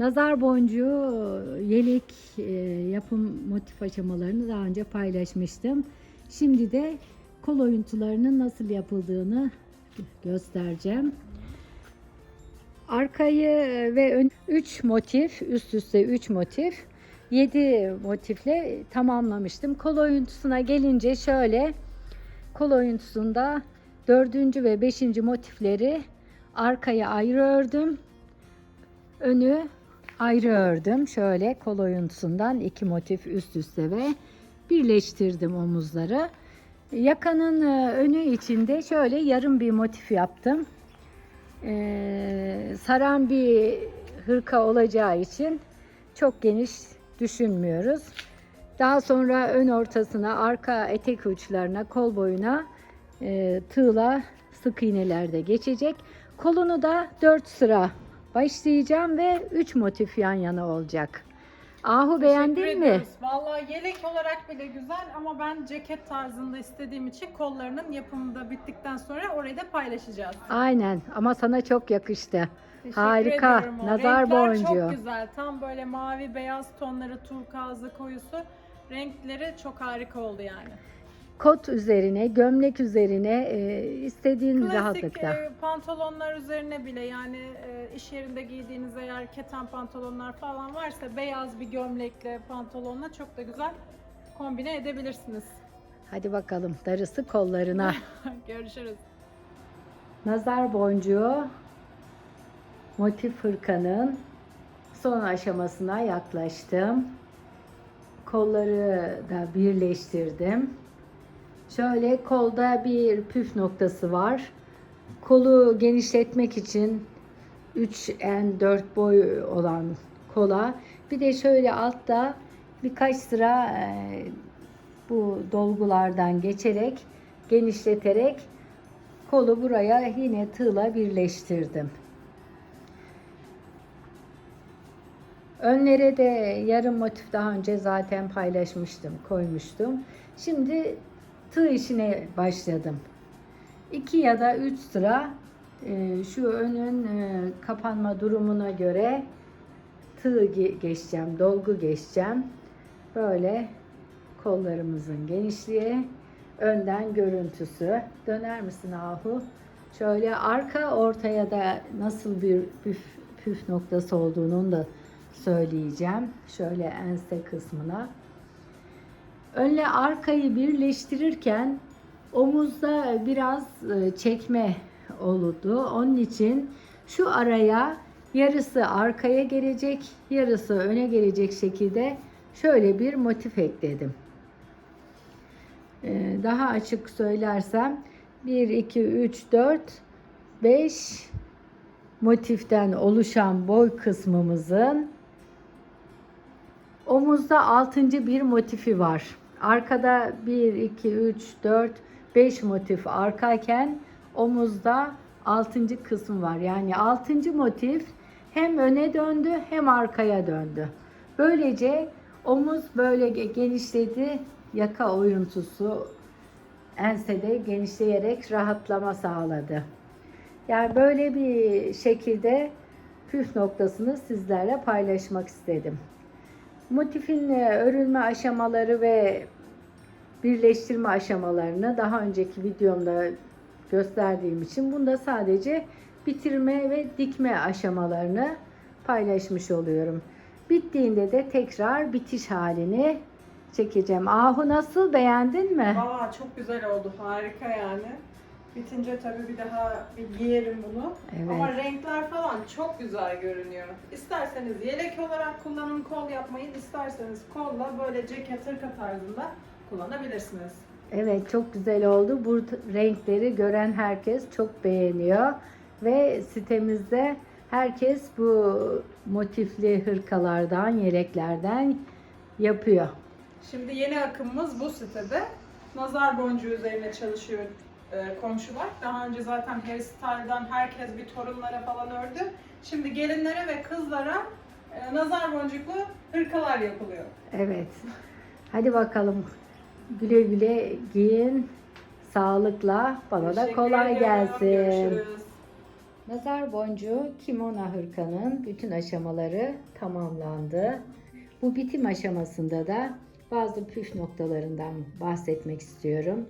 Nazar boncuğu yelek e, yapım motif aşamalarını daha önce paylaşmıştım. Şimdi de kol oyuntularının nasıl yapıldığını göstereceğim. Arkayı ve ön 3 motif, üst üste 3 motif, 7 motifle tamamlamıştım. Kol oyuntusuna gelince şöyle kol oyuntusunda 4. ve 5. motifleri arkaya ayrı ördüm. Önü ayrı ördüm. Şöyle kol oyuntusundan iki motif üst üste ve birleştirdim omuzları. Yakanın e, önü içinde şöyle yarım bir motif yaptım. Ee, saran bir hırka olacağı için çok geniş düşünmüyoruz. Daha sonra ön ortasına, arka etek uçlarına, kol boyuna e, tığla sık iğnelerde geçecek. Kolunu da 4 sıra başlayacağım ve 3 motif yan yana olacak. Ahu beğendin mi? ediyoruz. Vallahi yelek olarak bile güzel ama ben ceket tarzında istediğim için kollarının yapımı da bittikten sonra orayı da paylaşacağız. Aynen ama sana çok yakıştı. Teşekkür Harika. ediyorum o. Nazar Renkler boncuğu. çok güzel. Tam böyle mavi beyaz tonları, turkuazlı koyusu. Renkleri çok harika oldu yani. Kot üzerine, gömlek üzerine e, istediğin Klasik rahatlıkta. e, pantolonlar üzerine bile yani e, iş yerinde giydiğiniz eğer keten pantolonlar falan varsa beyaz bir gömlekle pantolonla çok da güzel kombine edebilirsiniz. Hadi bakalım darısı kollarına. Görüşürüz. Nazar boncuğu motif hırkanın son aşamasına yaklaştım. Kolları da birleştirdim. Şöyle kolda bir püf noktası var. Kolu genişletmek için 3 en 4 boy olan kola bir de şöyle altta birkaç sıra e, bu dolgulardan geçerek genişleterek Kolu buraya yine tığla birleştirdim. Önlere de yarım motif daha önce zaten paylaşmıştım, koymuştum. Şimdi tığ işine başladım. 2 ya da 3 sıra e, şu önün e, kapanma durumuna göre tığ ge- geçeceğim, dolgu geçeceğim. Böyle kollarımızın genişliği, önden görüntüsü. Döner misin Ahu? Şöyle arka ortaya da nasıl bir püf, püf noktası olduğunu da söyleyeceğim. Şöyle ense kısmına. Önle arkayı birleştirirken omuzda biraz e, çekme oldu. Onun için şu araya yarısı arkaya gelecek, yarısı öne gelecek şekilde şöyle bir motif ekledim. Ee, daha açık söylersem 1, 2, 3, 4, 5 motiften oluşan boy kısmımızın omuzda 6. bir motifi var. Arkada 1, 2, 3, 4, 5 motif arkayken omuzda 6. kısım var. Yani 6. motif hem öne döndü hem arkaya döndü. Böylece omuz böyle ge- genişledi. Yaka oyuntusu ensede genişleyerek rahatlama sağladı. Yani böyle bir şekilde püf noktasını sizlerle paylaşmak istedim. Motifin e, örülme aşamaları ve birleştirme aşamalarını daha önceki videomda gösterdiğim için bunda sadece bitirme ve dikme aşamalarını paylaşmış oluyorum. Bittiğinde de tekrar bitiş halini çekeceğim. Ahu nasıl beğendin mi? Aa çok güzel oldu. Harika yani. Bitince tabii bir daha bir giyerim bunu. Evet. Ama renkler falan çok güzel görünüyor. İsterseniz yelek olarak kullanın, kol yapmayın. İsterseniz kolla böyle ceket, hırka tarzında kullanabilirsiniz. Evet çok güzel oldu. Bu renkleri gören herkes çok beğeniyor. Ve sitemizde herkes bu motifli hırkalardan, yeleklerden yapıyor. Şimdi yeni akımımız bu sitede. Nazar boncuğu üzerine çalışıyor e, komşular. Daha önce zaten hairstyle'dan herkes bir torunlara falan ördü. Şimdi gelinlere ve kızlara e, nazar boncuklu hırkalar yapılıyor. Evet. Hadi bakalım. Güle güle giyin. Sağlıkla. Bana da Teşekkür kolay ediyorum. gelsin. Görüşürüz. Nazar boncuğu kimono hırkanın bütün aşamaları tamamlandı. Bu bitim aşamasında da bazı püf noktalarından bahsetmek istiyorum.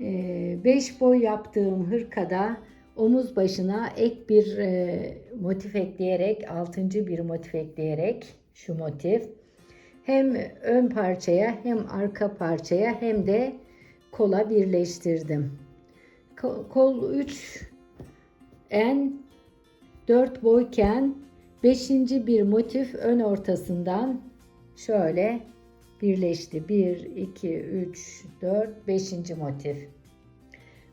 5 boy yaptığım hırkada omuz başına ek bir e, motif ekleyerek, altıncı bir motif ekleyerek şu motif hem ön parçaya hem arka parçaya hem de kola birleştirdim. Ko- Kol 3 en 4 boyken 5. bir motif ön ortasından şöyle birleşti. 1, 2, 3, 4, 5. motif.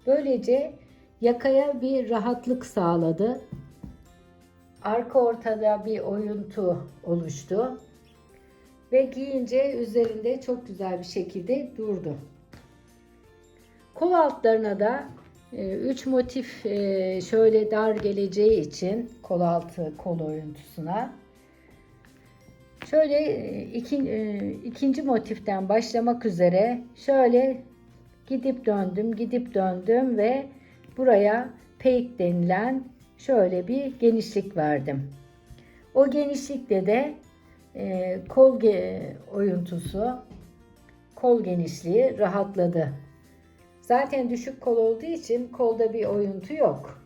Böylece yakaya bir rahatlık sağladı. Arka ortada bir oyuntu oluştu. Ve giyince üzerinde çok güzel bir şekilde durdu. Kol altlarına da 3 motif e, şöyle dar geleceği için kol altı kol oyuntusuna şöyle e, iki, e, ikinci motiften başlamak üzere şöyle gidip döndüm gidip döndüm ve buraya peak denilen şöyle bir genişlik verdim. O genişlikte de e, kol ge- oyuntusu kol genişliği rahatladı. Zaten düşük kol olduğu için kolda bir oyuntu yok.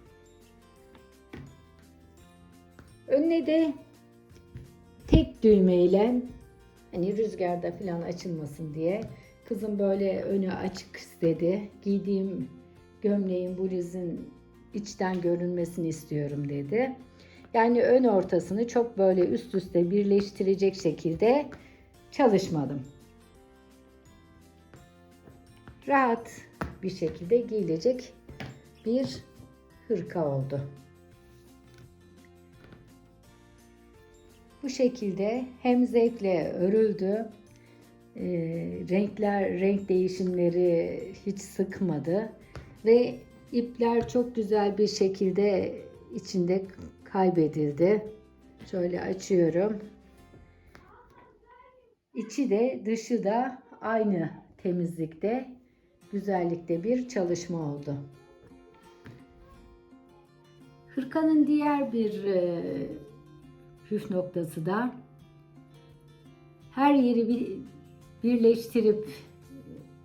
Önüne de tek düğmeyle hani rüzgarda falan açılmasın diye kızım böyle önü açık istedi. Giydiğim gömleğin bluzun içten görünmesini istiyorum dedi. Yani ön ortasını çok böyle üst üste birleştirecek şekilde çalışmadım. Rahat bir şekilde giyilecek bir hırka oldu. Bu şekilde hem zevkle örüldü, e, renkler, renk değişimleri hiç sıkmadı ve ipler çok güzel bir şekilde içinde kaybedildi. Şöyle açıyorum. İçi de dışı da aynı temizlikte, güzellikte bir çalışma oldu. Hırkanın diğer bir e, püf noktası da her yeri bir birleştirip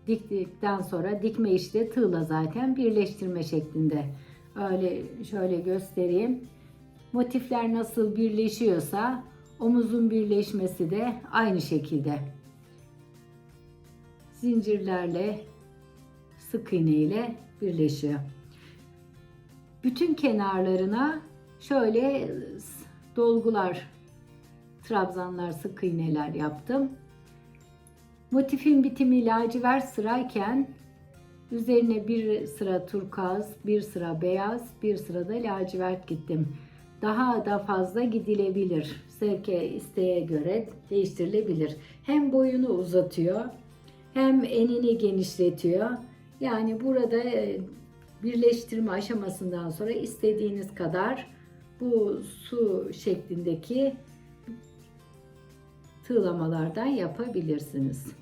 diktikten sonra dikme işte tığla zaten birleştirme şeklinde. Öyle şöyle göstereyim. Motifler nasıl birleşiyorsa omuzun birleşmesi de aynı şekilde. Zincirlerle sık iğne ile birleşiyor. Bütün kenarlarına şöyle dolgular, trabzanlar, sık iğneler yaptım. Motifin bitimi lacivert sırayken üzerine bir sıra turkuaz, bir sıra beyaz, bir sıra da lacivert gittim. Daha da fazla gidilebilir. Sevke isteğe göre değiştirilebilir. Hem boyunu uzatıyor, hem enini genişletiyor. Yani burada e, birleştirme aşamasından sonra istediğiniz kadar bu su şeklindeki tığlamalardan yapabilirsiniz.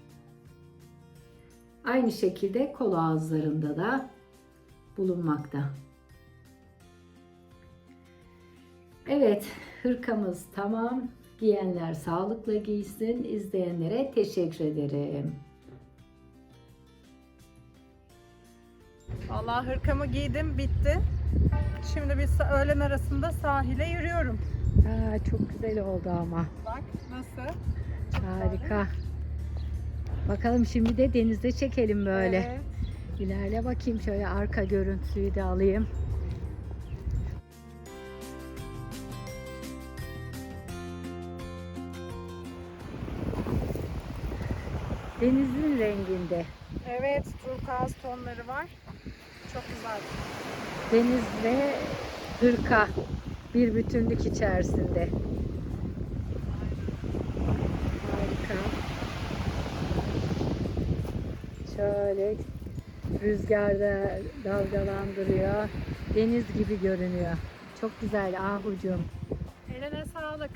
Aynı şekilde kol ağızlarında da bulunmakta. Evet, hırkamız tamam. Giyenler sağlıkla giysin. İzleyenlere teşekkür ederim. Vallahi hırkamı giydim, bitti. Şimdi sa- öğlen arasında sahile yürüyorum. Aa, çok güzel oldu ama. Bak nasıl? Harika. Bakalım şimdi de denizde çekelim böyle. Evet. İlerle bakayım şöyle arka görüntüyü de alayım. Denizin renginde. Evet, turkuaz tonları var. Çok güzel. Deniz ve hırka bir bütünlük içerisinde. Harika. Şöyle rüzgarda dalgalandırıyor. Deniz gibi görünüyor. Çok güzel Ahucum. Eline sağlık.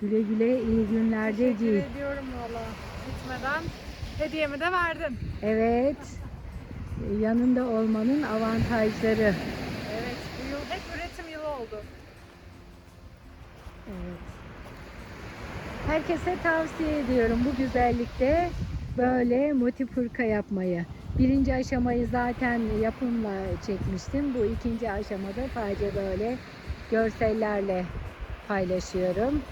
Güle güle iyi günlerde Teşekkür giy. ediyorum valla. Gitmeden hediyemi de verdin. Evet. Yanında olmanın avantajları. Oldu. Evet. Herkese tavsiye ediyorum bu güzellikte böyle motif hırka yapmayı. Birinci aşamayı zaten yapımla çekmiştim. Bu ikinci aşamada sadece böyle görsellerle paylaşıyorum.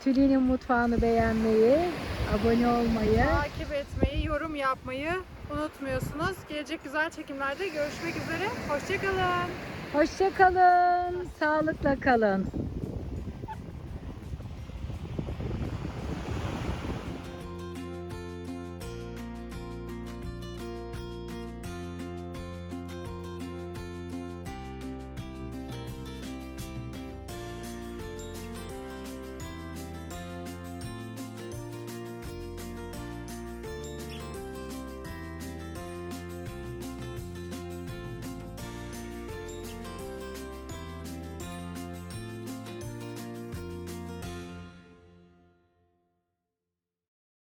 Tülin'in mutfağını beğenmeyi, abone olmayı, Takip etmeyi, yorum yapmayı unutmuyorsunuz. Gelecek güzel çekimlerde görüşmek üzere. Hoşçakalın. hoşça kalın, sağlıkla kalın.